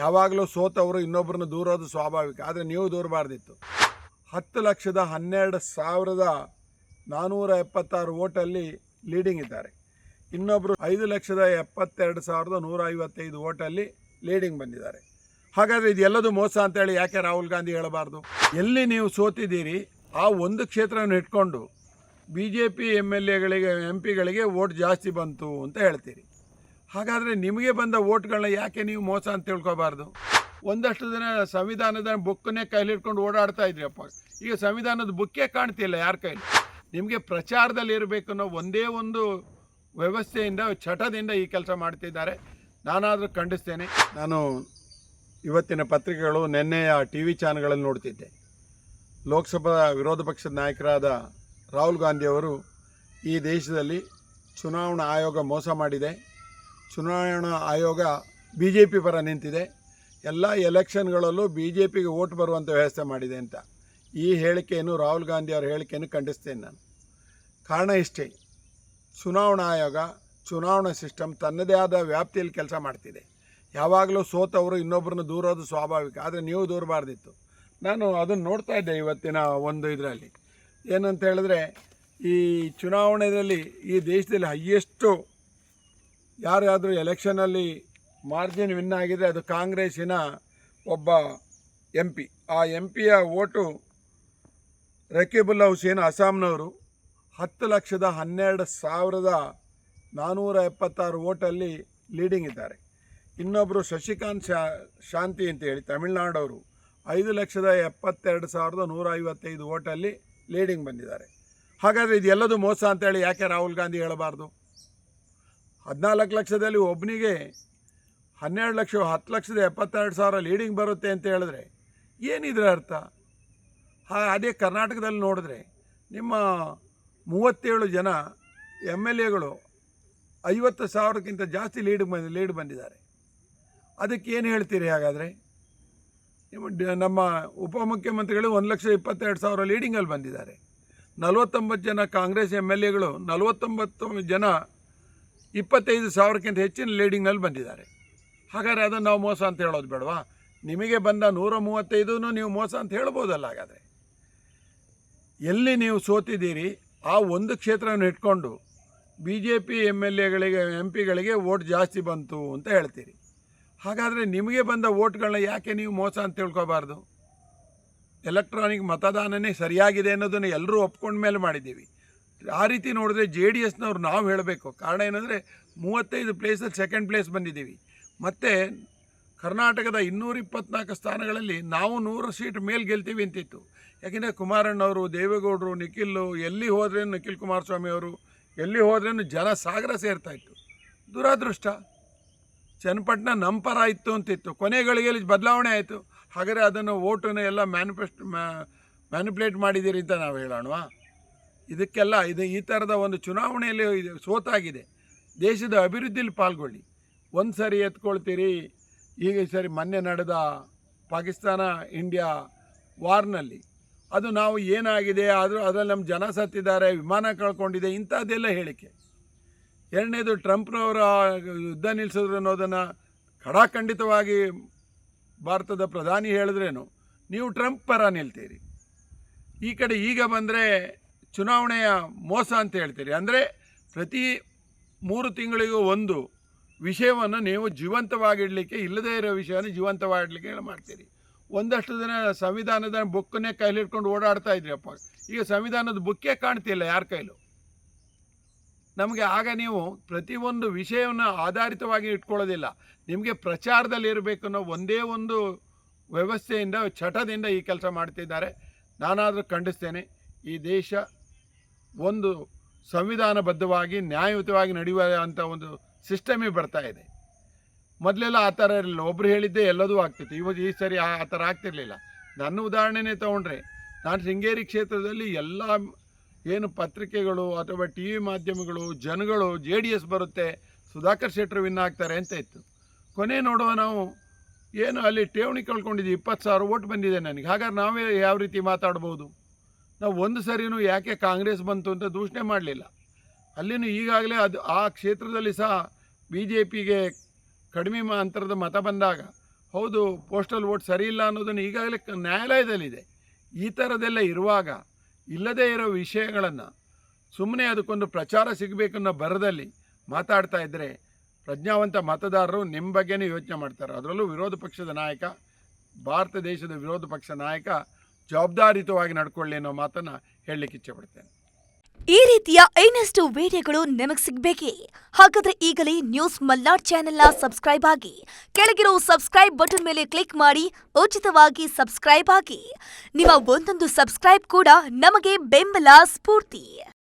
ಯಾವಾಗಲೂ ಸೋತವರು ಇನ್ನೊಬ್ಬರನ್ನ ದೂರೋದು ಸ್ವಾಭಾವಿಕ, ಆದರೆ ನೀವು ದೂರಬಾರ್ದಿತ್ತು. ಹತ್ತು ಲಕ್ಷದ ಹನ್ನೆರಡು ಸಾವಿರದ ನಾನ್ನೂರ ಎಪ್ಪತ್ತಾರು ಓಟಲ್ಲಿ ಲೀಡಿಂಗ್ ಇದ್ದಾರೆ. ಇನ್ನೊಬ್ಬರು ಐದು ಲಕ್ಷದ ಎಪ್ಪತ್ತೆರಡು ಸಾವಿರದ ನೂರ ಐವತ್ತೈದು ಓಟಲ್ಲಿ ಲೀಡಿಂಗ್ ಬಂದಿದ್ದಾರೆ. ಹಾಗಾದರೆ ಇದೆಲ್ಲದೂ ಮೋಸ ಅಂತೇಳಿ ಯಾಕೆ ರಾಹುಲ್ ಗಾಂಧಿ ಹೇಳಬಾರ್ದು? ಎಲ್ಲಿ ನೀವು ಸೋತಿದ್ದೀರಿ, ಆ ಒಂದು ಕ್ಷೇತ್ರವನ್ನು ಇಟ್ಕೊಂಡು B J P M L ಎಗಳಿಗೆ, M ಪಿಗಳಿಗೆ ಓಟ್ ಜಾಸ್ತಿ ಬಂತು ಅಂತ ಹೇಳ್ತೀರಿ. ಹಾಗಾದರೆ ನಿಮಗೆ ಬಂದ ಓಟ್ಗಳನ್ನ ಯಾಕೆ ನೀವು ಮೋಸ ಅಂತ ತಿಳ್ಕೊಬಾರ್ದು? ಒಂದಷ್ಟು ದಿನ ಸಂವಿಧಾನದ ಬುಕ್ಕನ್ನೇ ಕೈಲಿಟ್ಕೊಂಡು ಓಡಾಡ್ತಾ ಇದ್ರಪ್ಪ ಈಗ ಸಂವಿಧಾನದ ಬುಕ್ಕೇ ಕಾಣ್ತಿಲ್ಲ ಯಾರ ಕೈಲಿ? ನಿಮಗೆ ಪ್ರಚಾರದಲ್ಲಿ ಇರಬೇಕು ಅನ್ನೋ ಒಂದೇ ಒಂದು ವ್ಯವಸ್ಥೆಯಿಂದ ಚಟದಿಂದ ಈ ಕೆಲಸ ಮಾಡ್ತಿದ್ದಾರೆ. ನಾನಾದರೂ ಖಂಡಿಸ್ತೇನೆ. ನಾನು ಇವತ್ತಿನ ಪತ್ರಿಕೆಗಳು ನಿನ್ನೆಯ ಟಿ ವಿ ಚಾನಲ್ಗಳಲ್ಲಿ ನೋಡ್ತಿದ್ದೆ. ಲೋಕಸಭಾ ವಿರೋಧ ಪಕ್ಷದ ನಾಯಕರಾದ ರಾಹುಲ್ ಗಾಂಧಿಯವರು ಈ ದೇಶದಲ್ಲಿ ಚುನಾವಣಾ ಆಯೋಗ ಮೋಸ ಮಾಡಿದೆ. ಚುನಾವಣಾ ಆಯೋಗ ಬಿ ಜೆ ಪಿ ಪರ ನಿಂತಿದೆ. ಎಲ್ಲ ಎಲೆಕ್ಷನ್ಗಳಲ್ಲೂ ಬಿ ಜೆ ಪಿಗೆ ಓಟ್ ಬರುವಂಥ ವ್ಯವಸ್ಥೆ ಮಾಡಿದೆ ಅಂತ. ಈ ಹೇಳಿಕೆಯನ್ನು ರಾಹುಲ್ ಗಾಂಧಿ ಅವರ ಹೇಳಿಕೆಯನ್ನು ಖಂಡಿಸ್ತೇನೆ ನಾನು. ಕಾರಣ ಇಷ್ಟೇ. ಚುನಾವಣಾ ಆಯೋಗ, ಚುನಾವಣಾ ಸಿಸ್ಟಮ್ ತನ್ನದೇ ಆದ ವ್ಯಾಪ್ತಿಯಲ್ಲಿ ಕೆಲಸ ಮಾಡ್ತಿದೆ. ಯಾವಾಗಲೂ ಸೋತವರು ಇನ್ನೊಬ್ಬರನ್ನ ದೂರೋದು ಸ್ವಾಭಾವಿಕ, ಆದರೆ ನೀವು ದೂರಬಾರ್ದಿತ್ತು. ನಾನು ಅದನ್ನು ನೋಡ್ತಾ ಇದ್ದೆ ಇವತ್ತಿನ ಒಂದು ಇದರಲ್ಲಿ. ಏನಂತ ಹೇಳಿದ್ರೆ, ಈ ಚುನಾವಣೆಯಲ್ಲಿ ಈ ದೇಶದಲ್ಲಿ ಹೈಯೆಸ್ಟು ಯಾರಾದರೂ ಎಲೆಕ್ಷನಲ್ಲಿ ಮಾರ್ಜಿನ್ ವಿನ್ ಆಗಿದೆ ಅದು ಕಾಂಗ್ರೆಸ್ಸಿನ ಒಬ್ಬ ಎಂ ಪಿ ಆ ಎಂ ಪಿಯ ಓಟು ರಕೀಬುಲ್ಲಾ ಹುಸೇನ್ ಅಸ್ಸಾಂನವರು ಹತ್ತು ಲಕ್ಷದ ಹನ್ನೆರಡು ಸಾವಿರದ ನಾನ್ನೂರ ಎಪ್ಪತ್ತಾರು ಓಟಲ್ಲಿ ಲೀಡಿಂಗ್ ಇದ್ದಾರೆ. ಇನ್ನೊಬ್ಬರು ಶಶಿಕಾಂತ್ ಶಾ, ಶಾಂತಿ ಅಂತ ಹೇಳಿ ತಮಿಳ್ನಾಡವರು ಐದು ಲಕ್ಷದ ಎಪ್ಪತ್ತೆರಡು ಸಾವಿರದ ನೂರ ಐವತ್ತೈದು ಓಟಲ್ಲಿ ಲೀಡಿಂಗ್ ಬಂದಿದ್ದಾರೆ. ಹಾಗಾದರೆ ಇದೆಲ್ಲದೂ ಮೋಸ ಅಂತೇಳಿ ಯಾಕೆ ರಾಹುಲ್ ಗಾಂಧಿ ಹೇಳಬಾರ್ದು? ಹದಿನಾಲ್ಕು ಲಕ್ಷದಲ್ಲಿ ಒಬ್ಬನಿಗೆ ಹನ್ನೆರಡು ಲಕ್ಷ, ಹತ್ತು ಲಕ್ಷದ ಎಪ್ಪತ್ತೆರಡು ಸಾವಿರ ಲೀಡಿಂಗ್ ಬರುತ್ತೆ ಅಂತ ಹೇಳಿದ್ರೆ ಏನಿದ್ರ ಅರ್ಥ? ಹಾ, ಅದೇ ಕರ್ನಾಟಕದಲ್ಲಿ ನೋಡಿದ್ರೆ ನಿಮ್ಮ ಮೂವತ್ತೇಳು ಜನ ಎಂ ಎಲ್ ಎಗಳು ಐವತ್ತು ಸಾವಿರಕ್ಕಿಂತ ಜಾಸ್ತಿ ಲೀಡ್ ಬಂದು, ಲೀಡ್ ಬಂದಿದ್ದಾರೆ. ಅದಕ್ಕೆ ಏನು ಹೇಳ್ತೀರಿ ಹಾಗಾದರೆ? ನಿಮ್ಮ ನಮ್ಮ ಉಪಮುಖ್ಯಮಂತ್ರಿಗಳು ಒಂದು ಲಕ್ಷ ಇಪ್ಪತ್ತೆರಡು ಸಾವಿರ ಲೀಡಿಂಗಲ್ಲಿ ಬಂದಿದ್ದಾರೆ. ನಲವತ್ತೊಂಬತ್ತು ಜನ ಕಾಂಗ್ರೆಸ್ ಎಂ ಎಲ್ ಎಗಳು, ನಲವತ್ತೊಂಬತ್ತು ಜನ ಇಪ್ಪತ್ತೈದು ಸಾವಿರಕ್ಕಿಂತ ಹೆಚ್ಚಿನ ಲೀಡಿಂಗ್ನಲ್ಲಿ ಬಂದಿದ್ದಾರೆ. ಹಾಗಾದರೆ ಅದನ್ನು ನಾವು ಮೋಸ ಅಂತ ಹೇಳೋದು ಬೇಡವಾ? ನಿಮಗೆ ಬಂದ ನೂರ ಮೂವತ್ತೈದು ನೀವು ಮೋಸ ಅಂತ ಹೇಳ್ಬೋದಲ್ಲ ಹಾಗಾದರೆ. ಎಲ್ಲಿ ನೀವು ಸೋತಿದ್ದೀರಿ, ಆ ಒಂದು ಕ್ಷೇತ್ರವನ್ನು ಇಟ್ಕೊಂಡು B J P M L ಎಗಳಿಗೆ M ಪಿಗಳಿಗೆ ಓಟ್ ಜಾಸ್ತಿ ಬಂತು ಅಂತ ಹೇಳ್ತೀರಿ. ಹಾಗಾದರೆ ನಿಮಗೆ ಬಂದ ಓಟ್ಗಳನ್ನ ಯಾಕೆ ನೀವು ಮೋಸ ಅಂತ ತಿಳ್ಕೊಬಾರ್ದು? ಎಲೆಕ್ಟ್ರಾನಿಕ್ ಮತದಾನನೇ ಸರಿಯಾಗಿದೆ ಅನ್ನೋದನ್ನು ಎಲ್ಲರೂ ಒಪ್ಕೊಂಡ ಮೇಲೆ ಮಾಡಿದ್ದೀವಿ. ಆ ರೀತಿ ನೋಡಿದ್ರೆ ಜೆ ಡಿ ಎಸ್ನವ್ರು ನಾವು ಹೇಳಬೇಕು. ಕಾರಣ ಏನಂದರೆ ಮೂವತ್ತೈದು ಪ್ಲೇಸಲ್ಲಿ ಸೆಕೆಂಡ್ ಪ್ಲೇಸ್ ಬಂದಿದ್ದೀವಿ. ಮತ್ತು ಕರ್ನಾಟಕದ ಇನ್ನೂರ ಇಪ್ಪತ್ನಾಲ್ಕು ಸ್ಥಾನಗಳಲ್ಲಿ ನಾವು ನೂರು ಸೀಟ್ ಮೇಲೆ ಗೆಲ್ತೀವಿ ಅಂತಿತ್ತು. ಯಾಕೆಂದರೆ ಕುಮಾರಣ್ಣವರು, ದೇವೇಗೌಡರು, ನಿಖಿಲ್ಲು ಎಲ್ಲಿ ಹೋದ್ರೇನು ನಿಖಿಲ್ ಕುಮಾರಸ್ವಾಮಿ ಅವರು, ಎಲ್ಲಿ ಹೋದ್ರೇನು ಜನ ಸಾಗರ ಸೇರ್ತಾ ಇತ್ತು. ದುರಾದೃಷ್ಟ. ಚನ್ನಪಟ್ಟಣ ನಮ್ಮ ಪರ ಇತ್ತು ಅಂತಿತ್ತು. ಕೊನೆಗಳಿಗೆಲ್ಲಿ ಬದಲಾವಣೆ ಆಯಿತು. ಹಾಗಾದರೆ ಅದನ್ನು ಓಟನ್ನು ಎಲ್ಲ ಮ್ಯಾನಿಫೆಸ್ಟ್ ಮ್ಯಾನಿಪ್ಯುಲೇಟ್ ಮಾಡಿದ್ದೀರಿ ಅಂತ ನಾವು ಹೇಳೋಣವಾ? ಇದಕ್ಕೆಲ್ಲ ಇದು, ಈ ಥರದ ಒಂದು ಚುನಾವಣೆಯಲ್ಲಿ ಸೋತಾಗಿದೆ. ದೇಶದ ಅಭಿವೃದ್ಧಿಲಿ ಪಾಲ್ಗೊಳ್ಳಿ. ಒಂದು ಸರಿ ಎತ್ಕೊಳ್ತೀರಿ, ಈಗ ಸರಿ ಮೊನ್ನೆ ನಡೆದ ಪಾಕಿಸ್ತಾನ ಇಂಡಿಯಾ ವಾರ್ನಲ್ಲಿ. ಅದು ನಾವು ಏನಾಗಿದೆ, ಆದರೂ ಅದರಲ್ಲಿ ನಮ್ಮ ಜನ ಸತ್ತಿದ್ದಾರೆ, ವಿಮಾನ ಕಳ್ಕೊಂಡಿದೆ, ಇಂಥದ್ದೆಲ್ಲ ಹೇಳಿಕೆ. ಎರಡನೇದು ಟ್ರಂಪ್ನವರ ಯುದ್ಧ ನಿಲ್ಲಿಸಿದ್ರು ಅನ್ನೋದನ್ನು ಖಡಾಖಂಡಿತವಾಗಿ ಭಾರತದ ಪ್ರಧಾನಿ ಹೇಳಿದ್ರೇನು, ನೀವು ಟ್ರಂಪ್ ಪರ ನಿಲ್ತೀರಿ. ಈ ಕಡೆ ಈಗ ಬಂದರೆ ಚುನಾವಣೆಯ ಮೋಸ ಅಂತ ಹೇಳ್ತೀರಿ. ಅಂದರೆ ಪ್ರತಿ ಮೂರು ತಿಂಗಳಿಗೂ ಒಂದು ವಿಷಯವನ್ನು ನೀವು ಜೀವಂತವಾಗಿಡಲಿಕ್ಕೆ, ಇಲ್ಲದೇ ಇರೋ ವಿಷಯವನ್ನು ಜೀವಂತವಾಗಿಡಲಿಕ್ಕೆ ಮಾಡ್ತೀರಿ? ಒಂದಷ್ಟು ದಿನ ಸಂವಿಧಾನದ ಬುಕ್ಕನ್ನೇ ಕೈಲಿಟ್ಕೊಂಡು ಓಡಾಡ್ತಾ ಇದ್ರಪ್ಪ ಈಗ ಸಂವಿಧಾನದ ಬುಕ್ಕೇ ಕಾಣ್ತಿಲ್ಲ ಯಾರ ಕೈಲೂ. ನಮಗೆ ಆಗ ನೀವು ಪ್ರತಿಯೊಂದು ವಿಷಯವನ್ನು ಆಧಾರಿತವಾಗಿ ಇಟ್ಕೊಳ್ಳೋದಿಲ್ಲ. ನಿಮಗೆ ಪ್ರಚಾರದಲ್ಲಿ ಇರಬೇಕು ಅನ್ನೋ ಒಂದೇ ಒಂದು ವ್ಯವಸ್ಥೆಯಿಂದ, ಚಟದಿಂದ ಈ ಕೆಲಸ ಮಾಡ್ತಿದ್ದಾರೆ. ನಾನಾದರೂ ಖಂಡಿಸ್ತೇನೆ, ಈ ದೇಶ ಒಂದು ಸಂವಿಧಾನಬದ್ಧವಾಗಿ, ನ್ಯಾಯಯುತವಾಗಿ ನಡೆಯುವ ಅಂಥ ಒಂದು ಸಿಸ್ಟಮೇ ಬರ್ತಾ ಇದೆ. ಮೊದಲೆಲ್ಲ ಆ ಥರ ಇರಲಿಲ್ಲ. ಒಬ್ಬರು ಹೇಳಿದ್ದೆ ಎಲ್ಲದೂ ಆಗ್ತಿತ್ತು. ಇವಾಗ ಈ ಸರಿ ಆ ಆ ಥರ ಆಗ್ತಿರ್ಲಿಲ್ಲ. ನನ್ನ ಉದಾಹರಣೆನೇ ತೊಗೊಂಡ್ರೆ, ನಾನು ಶೃಂಗೇರಿ ಕ್ಷೇತ್ರದಲ್ಲಿ ಎಲ್ಲ ಏನು ಪತ್ರಿಕೆಗಳು ಅಥವಾ ಟಿ ವಿ ಮಾಧ್ಯಮಗಳು, ಜನಗಳು, ಜೆ ಡಿ ಎಸ್ ಬರುತ್ತೆ, ಸುಧಾಕರ್ ಶೆಟ್ಟರು ವಿನ್ ಆಗ್ತಾರೆ ಅಂತ ಇತ್ತು. ಕೊನೆ ನೋಡುವ ನಾವು, ಏನು ಅಲ್ಲಿ ಠೇವಣಿ ಕಳ್ಕೊಂಡಿದ್ದೀವಿ ಇಪ್ಪತ್ತು ಸಾವಿರ ಓಟ್ ಬಂದಿದೆ ನನಗೆ. ಹಾಗಾದ್ರೆ ನಾವೇ ಯಾವ ರೀತಿ ಮಾತಾಡ್ಬೋದು? ನಾವು ಒಂದು ಸರಿನೂ ಯಾಕೆ ಕಾಂಗ್ರೆಸ್ ಬಂತು ಅಂತ ದೂಷಣೆ ಮಾಡಲಿಲ್ಲ. ಅಲ್ಲಿನೂ ಈಗಾಗಲೇ ಅದು ಆ ಕ್ಷೇತ್ರದಲ್ಲಿ ಸಹ ಬಿ ಜೆ ಪಿಗೆ ಕಡಿಮೆ ಅಂತರದ ಮತ ಬಂದಾಗ, ಹೌದು, ಪೋಸ್ಟಲ್ ವೋಟ್ ಸರಿ ಇಲ್ಲ ಅನ್ನೋದನ್ನು ಈಗಾಗಲೇ ನ್ಯಾಯಾಲಯದಲ್ಲಿದೆ. ಈ ಥರದೆಲ್ಲ ಇರುವಾಗ ಇಲ್ಲದೇ ಇರೋ ವಿಷಯಗಳನ್ನು ಸುಮ್ಮನೆ ಅದಕ್ಕೊಂದು ಪ್ರಚಾರ ಸಿಗಬೇಕನ್ನೋ ಬರದಲ್ಲಿ ಮಾತಾಡ್ತಾ ಇದ್ದರೆ ಪ್ರಜ್ಞಾವಂತ ಮತದಾರರು ನಿಮ್ಮ ಬಗ್ಗೆನೇ ಯೋಚನೆ ಮಾಡ್ತಾರೆ. ಅದರಲ್ಲೂ ವಿರೋಧ ಪಕ್ಷದ ನಾಯಕ, ಭಾರತ ದೇಶದ ವಿರೋಧ ಪಕ್ಷ ನಾಯಕ ಜವಾಬ್ದಾರಿಯುತವಾಗಿ ನಡ್ಕೊಳ್ಳಿ ಅನ್ನೋ ಮಾತನ್ನು ಹೇಳಲಿಕ್ಕೆ ಇಚ್ಛೆಪಡ್ತೇನೆ ಈ ರೀತಿಯ ಇನ್ನಷ್ಟು ವಿಡಿಯೋಗಳು ನಿಮಗೆ ಸಿಗಬೇಕೇ? ಹಾಗಾದ್ರೆ ಈಗಲೇ ನ್ಯೂಸ್ ಮಲ್ನಾಡ್ ಚಾನೆಲ್ನ ಸಬ್ಸ್ಕ್ರೈಬ್ ಆಗಿ, ಕೆಳಗಿರೋ ಸಬ್ಸ್ಕ್ರೈಬ್ ಬಟನ್ ಮೇಲೆ ಕ್ಲಿಕ್ ಮಾಡಿ, ಉಚಿತವಾಗಿ ಸಬ್ಸ್ಕ್ರೈಬ್ ಆಗಿ. ನಿಮ್ಮ ಒಂದೊಂದು ಸಬ್ಸ್ಕ್ರೈಬ್ ಕೂಡ ನಮಗೆ ಬೆಂಬಲ, ಸ್ಫೂರ್ತಿ.